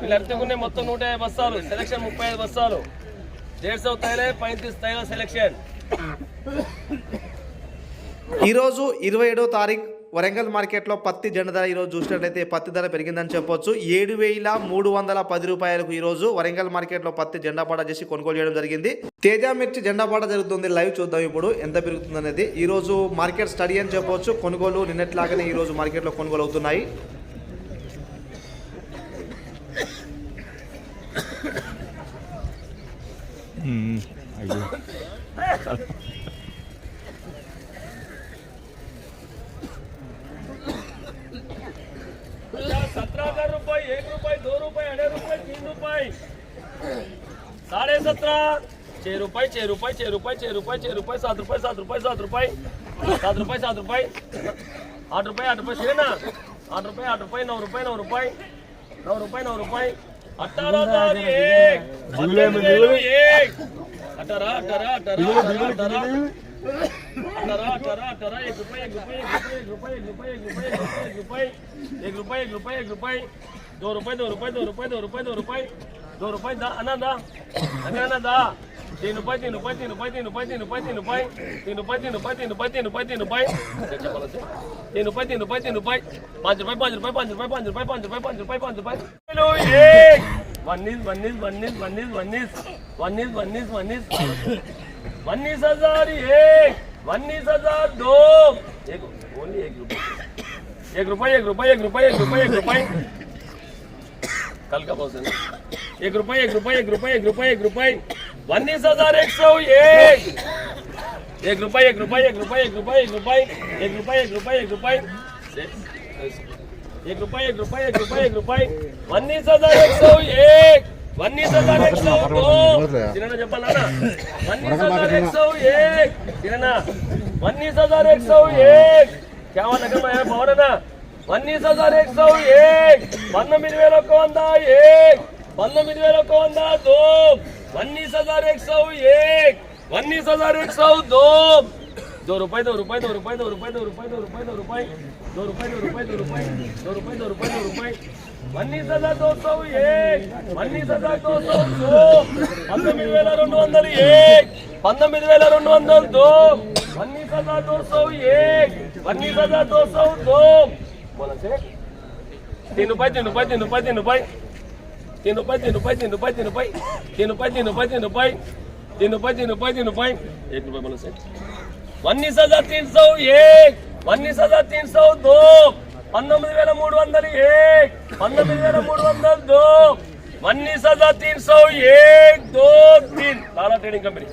వీళ్ళు ఎత్తుకునే మొత్తం నూట యాభై బస్సాలు. సెలక్షన్ ముప్పై ఐదు బస్సాలు. డేట్స్ అవుతాయిలే తైలే పైంతీస్ సెలక్షన్ ఈరోజు ఇరవై ఏడో తారీఖు వరంగల్ మార్కెట్లో పత్తి జెండ ధర ఈరోజు చూసినట్లయితే పత్తి ధర పెరిగిందని చెప్పొచ్చు. ఏడు వేల మూడు వందల పది రూపాయలకు ఈరోజు వరంగల్ మార్కెట్లో పత్తి జెండా పాట చేసి కొనుగోలు చేయడం జరిగింది. తేజ మిర్చి జెండా పాట జరుగుతుంది. లైవ్ చూద్దాం ఇప్పుడు ఎంత పెరుగుతుంది అనేది ఈరోజు మార్కెట్ స్టడీ అని చెప్పొచ్చు. కొనుగోలు నిన్నట్లాగానే ఈరోజు మార్కెట్లో కొనుగోలు అవుతున్నాయి. Mm, I agree. सत्रह का रुपए एक रुपए दो रुपए अढ़े रुपए तीन रुपए साढ़े सत्रह छह रुपए छह रुपए छह रुपए छह रुपए छह रुपए सात रुपए सात रुपए सात रुपए सात रुपए सात रुपए आठ रुपए आठ रुपए ना आठ रुपए आठ रुपए नौ रुपए नौ रुपए नौ रुपए नौ रुपए अठारह तारीख एक एक अठारह अठारह अठारह अठारह अठारह अठारह अठारह अठारह एक रुपये एक रुपये एक रुपये एक रुपये एक रुपये एक रुपये एक रुपये एक रुपये एक रुपये दो रुपये दो रुपये दो रुपये दो रुपये दो रुपये दो रुपये दा अना दा अना अना दा तीन रुपये तीन रुपये तीन रुपये तीन रुपये तीन रुपये तीन रुपये तीन रुपये तीन रुपये तीन रुपये तीन रुपये तीन रुपये तीन रुपये तीन रुपये तीन रुपये पाँच रुपये पाँच रुपये पाँच रुपये पाँच रुपये पाँच रुपये पाँच रुपये पाँच रुपये हेलो एक वन्नीस वन्नीस वन्नीस वन्नीस वन्नीस वन्नीस वन्नीस वन्नीस वन्नीस हज़ार एक वन्नीस हज़ार दो। एक ओनली एक रुपये एक रुपये एक रुपये एक रुपये एक रुपये एक रुपये कल का बहुत एक रुपये एक रुपये एक रुपये एक रुपये एक रुपये उन्नीस हज़ार एक सौ एक एक रुपये एक रुपये एक रुपये एक रुपये एक रुपये एक रुपये एक रुपये एक रुपये एक रुपये एक रुपये एक रुपये एक रुपये उन्नीस हजार एक सौ एक उन्नीस हजार एक सौ दो तिरना చెప్పాలా उन्नीस हजार एक सौ एक तिरना उन्नीस हजार एक सौ एक क्या हुआ नगर में पवन है ना उन्नीस हजार एक सौ एक పంతొమ్మిది వేల ఒక వంద एक పంతొమ్మిది వేల ఒక వంద दो उन्नीस हजार एक सौ एक उन्नीस हजार एक सौ दो दो रुपए दो रुपए दो रुपए दो रुपए दो रुपए दो रुपए दो रुपए दो रुपए दो रुपए दो रुपए दो रुपए दो रुपए दो रुपए उन्नीस हजार दो सौ एक उन्नीस हजार दो सौ दो పంతొమ్మిది వేల రెండు వందలు ఏక్ పంతొమ్మిది వేల రెండు వందలు దో उन्नीस हजार दो सौ एक उन्नीस हजार दो सौ दो बोला से तीन रुपए तीन रुपए तीन रुपए तीन रुपए तीन रुपए तीन रुपए तीन रुपए तीन रुपए तीन रुपए तीन रुपए तीन रुपए तीन रुपए तीन रुपए तीन रुपए एक रुपए बोलो से उन्नीस हजार तीन सौ एक उन्नीस हजार तीन सौ दो పంతొమ్మిది వేల మూడు వందలు ఏక్ పంతొమ్మిది వేల మూడు వందలు దో उन्नीस हजार तीन सौ एक दो तीन ताला ट्रेडिंग कंपनी